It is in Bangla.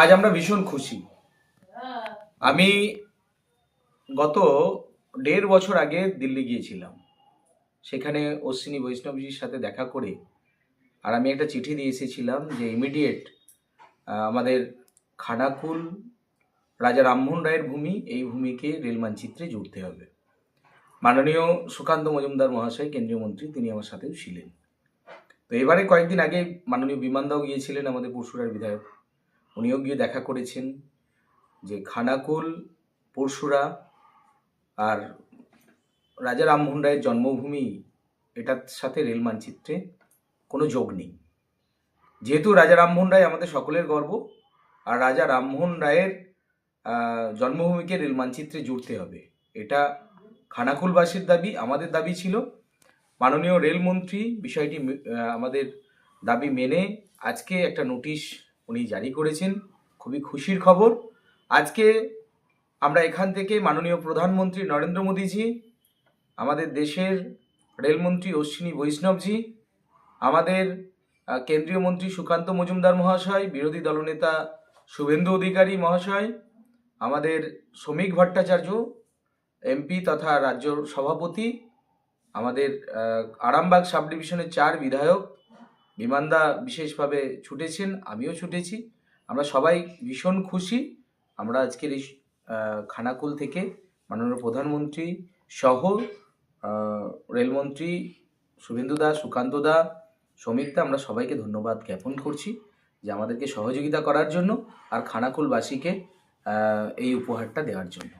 আজ আমরা ভীষণ খুশি। আমি গত দেড় বছর আগে দিল্লি গিয়েছিলাম। সেখানে অশ্বিনী বৈষ্ণবজির সাথে দেখা করে আর আমি একটা চিঠি দিয়ে এসেছিলাম যে ইমিডিয়েট আমাদের খানাকুল, রাজা রামমোহন রায়ের ভূমি, এই ভূমিকে রেল মানচিত্রে জুড়তে হবে। মাননীয় সুকান্ত মজুমদার মহাশয়, কেন্দ্রীয় মন্ত্রী, তিনি আমার সাথেও ছিলেন। তো এবারে কয়েকদিন আগে মাননীয় বিমানদাও গিয়েছিলেন আমাদের পরশুরার বিধায়ক। উনিও গিয়ে দেখা করেছেন যে খানাকুল, পরশুরা আর রাজা রামমোহন রায়ের জন্মভূমি এটার সাথে রেল মানচিত্রে কোনো যোগ নেই। যেহেতু রাজা রামমোহন রায় আমাদের সকলের গর্ব, আর রাজা রামমোহন রায়ের জন্মভূমিকে রেল মানচিত্রে জুড়তে হবে। এটা খানাকুলবাসীর দাবি, আমাদের দাবি ছিল। মাননীয় রেলমন্ত্রী বিষয়টি আমাদের দাবি মেনে আজকে একটা নোটিশ উনি জারি করেছেন, খুবই খুশির খবর। আজকে আমরা এখান থেকে মাননীয় প্রধানমন্ত্রী নরেন্দ্র মোদীজি, আমাদের দেশের রেলমন্ত্রী অশ্বিনী বৈষ্ণবজি, আমাদের কেন্দ্রীয় মন্ত্রী সুকান্ত মজুমদার মহাশয়, বিরোধী দলনেতা শুভেন্দু অধিকারী মহাশয়, আমাদের শ্রমিক ভট্টাচার্য, এমপি তথা রাজ্য সভাপতি, আমাদের আরামবাগ সাব ডিভিশনের চার বিধায়ক বিমানদা বিশেষভাবে ছুটেছেন, আমিও ছুটেছি। আমরা সবাই ভীষণ খুশি। আমরা আজকের এই খানাকুল থেকে মাননীয় প্রধানমন্ত্রী সহ রেলমন্ত্রী শুভেন্দু দা, সুকান্ত দা দা, আমরা সবাইকে ধন্যবাদ জ্ঞাপন করছি যে আমাদেরকে সহযোগিতা করার জন্য আর খানাকুলবাসীকে এই উপহারটা দেওয়ার জন্য।